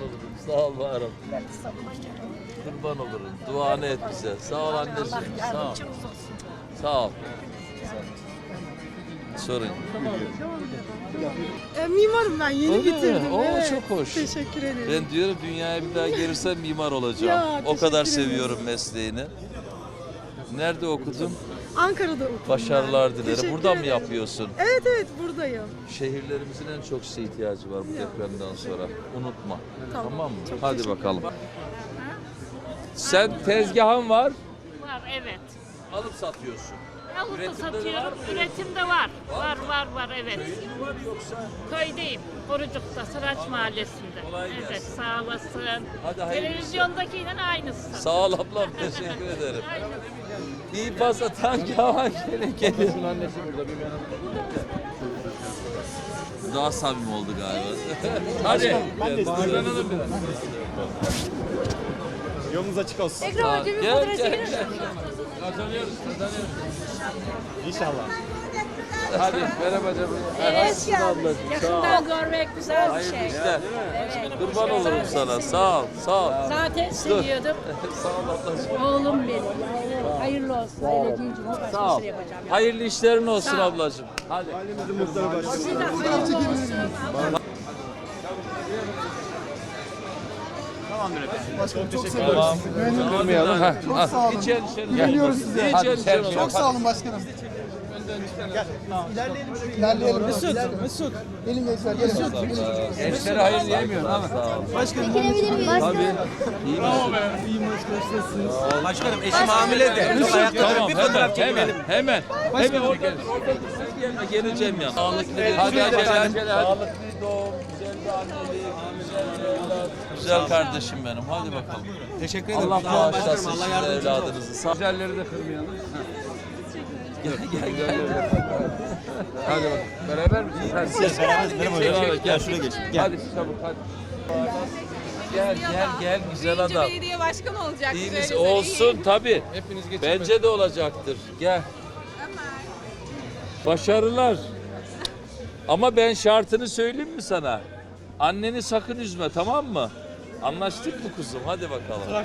olurum. Sağ ol varım. Kurban olurum. Duanı et bize. Sağ ol anneciğim. Sağ ol. Sağ ol. Sorun. E, mimarım ben yeni Öyle mi? bitirdim. Oo, evet. çok hoş. Teşekkür ederim. Ben diyorum dünyaya bir daha gelirsem mimar olacağım. Ya, o kadar ederim. seviyorum mesleğini. Nerede okudun? Ankara'da okudum. Başarılar ben. dilerim. Teşekkür Buradan mı ederim. yapıyorsun? Evet evet buradayım. Şehirlerimizin en çok size ihtiyacı var bu depremden sonra. Unutma. Tamam. Tamam, mı? Çok Hadi teşekkür bakalım. Sen tezgahın var, Var evet. alıp satıyorsun. Alıp da Üretimde de var satıyorum. mı? Üretimde var. Var var var evet. Köyün var yoksa? Köydeyim. Korucuk'ta Sıraç Mahallesi'nde. Kolay evet gelsin. sağ olasın. Hadi hayırlısı. Televizyondakiyle aynısı. Sağ ol ablam, teşekkür ederim. Aynısı. İyi pas atan kavan gelin gelin. Daha samimi oldu galiba. Hadi. Bağırlanalım biraz. Yolunuz açık olsun. Gel gel gel. Kazanıyoruz, kazanıyoruz. İnşallah. Hadi merhaba canım. Ol. Yakından görmek güzel bir Hayırlı şey. işler. Kurban olurum sana. Sağ ol, sağ ol. Zaten seviyordum. sağ ol ablacığım. Oğlum benim. Hayırlı olsun. Başka Sağ ol. şey yapacağım. Hayırlı işlerin olsun Sağ ol. ablacığım. Hadi. Siz de hayırlı olsun. Tamam. Kırmayalım. Ha. Çok sağ olun. İçen içen. Geliyoruz size. İçen içen. Çok sağ olun. başkanım. İlerleyelim. Mesut, Mesut. Gelin gençler, gelin. Gençlere hayır diyemiyorum ama. Başkanım, Tabii. İyi misin? Başkanım eşim hamile de. Tamam hemen hemen hemen. Hemen orada geleceğim ya. Sağlıklı bir hadi acele. Sağlıklı bir doğum, güzel bir annelik, bir kardeşim benim. Hadi bakalım. Teşekkür ederim. Allah bağışlasın Allah sizin yardımcınız olsun. Güzelleri de kırmayalım. Gel gel gel. Hadi bak. Beraber misiniz? Hadi. Siz beraber. Beraber gel. şuraya geç. Gel. Hadi çabuk hadi. Gel gel gel güzel adam. belediye başkanı olacak. İyi Güzel misin? güzel, Olsun tabii. Bence de olacaktır. Gel. Başarılar. Ama ben şartını söyleyeyim mi sana? Anneni sakın üzme tamam mı? Anlaştık mı kuzum? Hadi bakalım.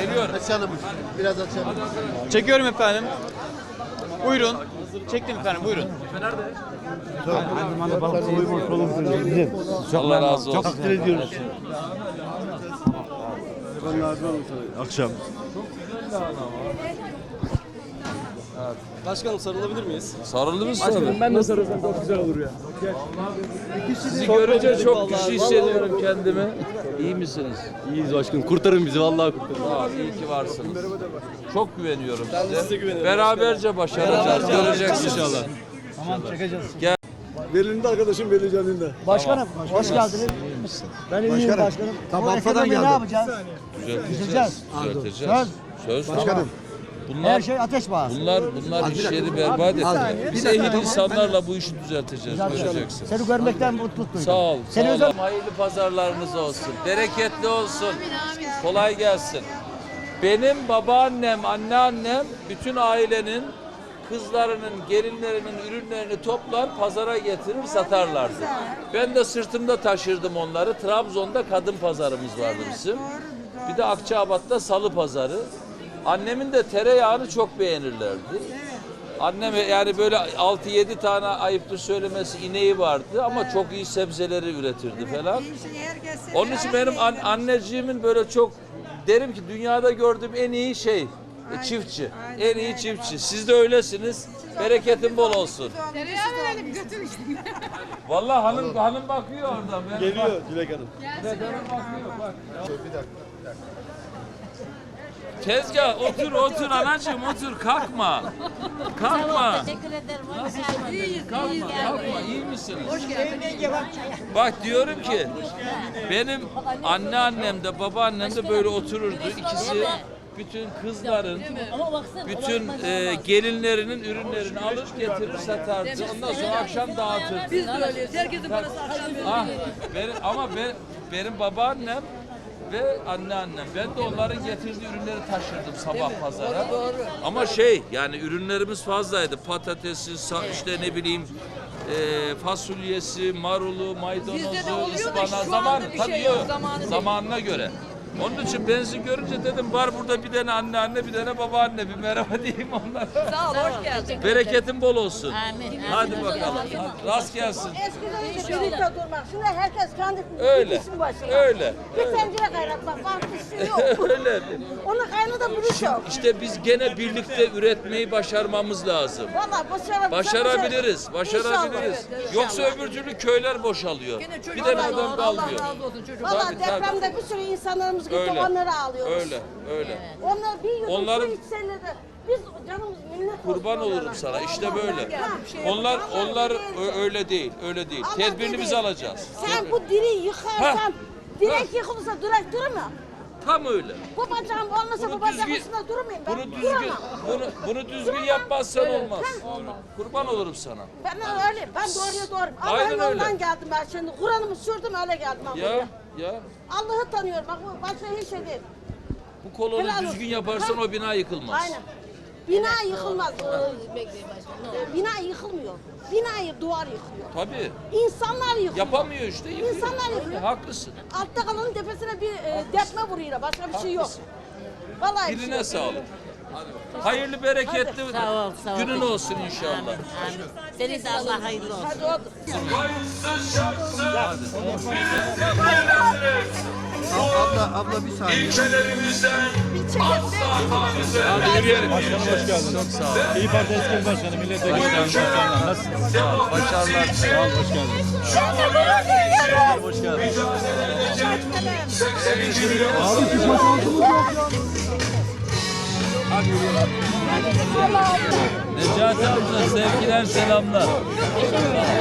geliyor. Açalım. Biraz açalım. Çekiyorum efendim. Buyurun. Çektim efendim buyurun. Allah razı olsun. Takdir ediyoruz. Akşam. Başkanım sarılabilir miyiz? Sarıldı mı sana? Ben de sarılsam çok güzel olur ya. Sizi görünce çok güçlü hissediyorum kendimi. İyi misiniz? İyiyiz başkanım. Kurtarın bizi vallahi kurtarın. Ol, iyi ki varsınız. Çok güveniyorum size. size güveniyorum. Beraberce başaracağız. Göreceksiniz. İnşallah. Berlin'de arkadaşım Berlin Canlı'nda. Başkanım, hoş geldiniz. Ben iyiyim başkanım. Tamam, Bafra'dan geldim. Ne yapacağız? Düzelteceğiz. Düzelteceğiz. Söz. Başkanım. Bunlar, Her şey ateş pahası. bunlar, bunlar iş yeri berbat etti. Biz ehil insanlarla bu işi düzelteceğiz. Göreceksin. Seni görmekten mutluluk duydum. Sağ ol. Seni sağ özel ol. Hayırlı pazarlarınız olsun. Bereketli olsun. Kolay gelsin. Benim babaannem, anneannem bütün ailenin kızlarının, gelinlerinin ürünlerini toplar, pazara getirir, satarlardı. Ben de sırtımda taşırdım onları. Trabzon'da kadın pazarımız vardı bizim. Bir de Akçabat'ta salı pazarı. Annemin de tereyağını çok beğenirlerdi. Annem yani böyle 6-7 tane ayıptır söylemesi ineği vardı ama çok iyi sebzeleri üretirdi falan. Onun için benim an- anneciğimin böyle çok derim ki dünyada gördüğüm en iyi şey e, çiftçi. En iyi çiftçi. Siz de öylesiniz. Bereketin bol olsun. Tereyağı verelim götür işte. Vallahi hanım hanım bakıyor oradan. Ben Geliyor Dilek Hanım. Hanım bakıyor bak. Tezgah otur otur anacığım otur kalkma. Kalkma. Teşekkür ederim. Hoş Kalkma kalkma iyi misiniz? Bak diyorum ki benim anneannem de babaannem de böyle otururdu. İkisi bütün kızların bütün e, gelinlerinin ürünlerini alır getirir satardı. Ondan sonra akşam dağıtırdı. Biz de öyleyiz. Herkesin parası akşam ah, benim, Ama ben, benim babaannem ve anneannem. Ben de onların getirdiği ürünleri taşırdım sabah pazara. Ama şey yani ürünlerimiz fazlaydı. Patatesi, sa- işte ne bileyim e, fasulyesi, marulu, maydanozu, ıspanağı zaman tabii yok, zamanına göre. Onun için benzin görünce dedim var burada bir tane anneanne bir tane babaanne bir merhaba diyeyim onlara. Sağ ol, hoş geldin. Bereketin bol olsun. Amin. Hadi bakalım. Hadi, rast gelsin. Eskiden önce birlikte durmak. Şimdi herkes kendi Öyle, işin başına. öyle, Bir öyle. tencere kaynatmak. Farklı işi yok. Öyle. Onu kaynadı bunu yok. İşte biz gene birlikte üretmeyi başarmamız lazım. Valla başarabiliriz. Başarabiliriz, başarabiliriz. Yoksa öbür türlü köyler boşalıyor. Bir tane adam kalmıyor. Valla Tabii, tabii. depremde bir sürü insanlarımız Öyle, onları ağlıyoruz. öyle, öyle. Onlar bir yudum Onların- su içseler biz canımız minnet olsun Kurban olurum onlara. sana. İşte böyle. Onlar, onlar ö- öyle değil, öyle değil. Allah Tedbirini dedi. alacağız. Sen Tedbir- bu diri yıkarsan, direk yıkılırsa direk durur mu? Tam öyle. Bu bacağım olmasa bu düzgün- üstünde durmayayım ben. Bunu düzgün, Duramam. bunu, bunu düzgün Duramam. yapmazsan Evet, olmaz. Kurban olurum sana. Ben öyle, ben doğruya doğru. Aynen Allah'ın öyle. yolundan geldim ben şimdi. Kur'an'ımı sürdüm öyle geldim ben Ya, buraya. Ya. Allah'ı tanıyorum bak bu başka hiç şey değil. Bu kolonu Helal düzgün olsun. yaparsan Ha. o bina yıkılmaz. Aynen. Bina yıkılmaz. Ee, Bina yıkılmıyor. Binayı duvar yıkıyor. Tabii. İnsanlar yıkıyor. Yapamıyor işte. Yıkıyor. İnsanlar Tabii, yıkıyor. Haklısın. Altta kalanın tepesine bir e, depme vuruyor. Başka bir şey yok. Haklısın. Vallahi bir şey Diline yok. sağlık. Hayırlı bereketli Sağ ol, sağ ol. günün olsun inşallah. Amin. Senin de Allah hayırlı olsun. Abla, abla bir saniye. Bir çekim. Hadi yürüyelim. Başkanım hoş geldin. Çok sağ ol. İyi Parti eski başkanı, milletvekili başkanı. Nasılsın? Sağ ol. Başarılar. Sağ ol, hoş geldin. Hoş geldin. Necati amca sevgiler selamlar.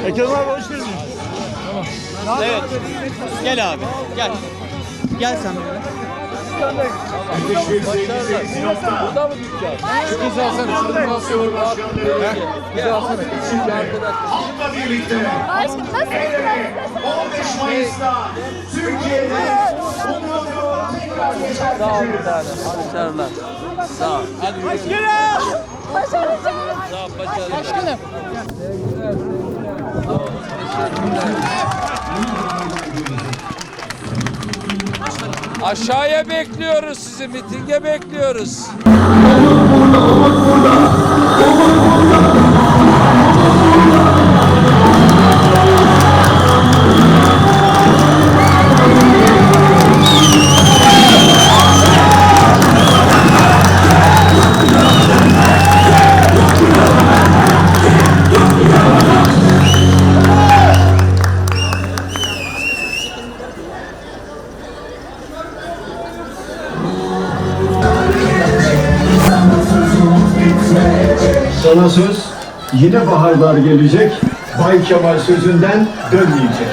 Ekrem abi hoş geldin. Evet. Gel abi. Gel. Gel sen. Burada mı dükkan? Kız alsana. Şunu alsana. Gel alsana. Şu arkadaş. Halkla birlikte 15 Mayıs'ta Türkiye'de yeşerteceğiz. Sağ ol bir tane. Başarılar. Sağ ol. Hadi yürü. Sağ ol. Başarılar. Başkanım. Aşağıya bekliyoruz sizi, mitinge bekliyoruz. Sana söz yine baharlar gelecek. Bay Kemal sözünden dönmeyecek.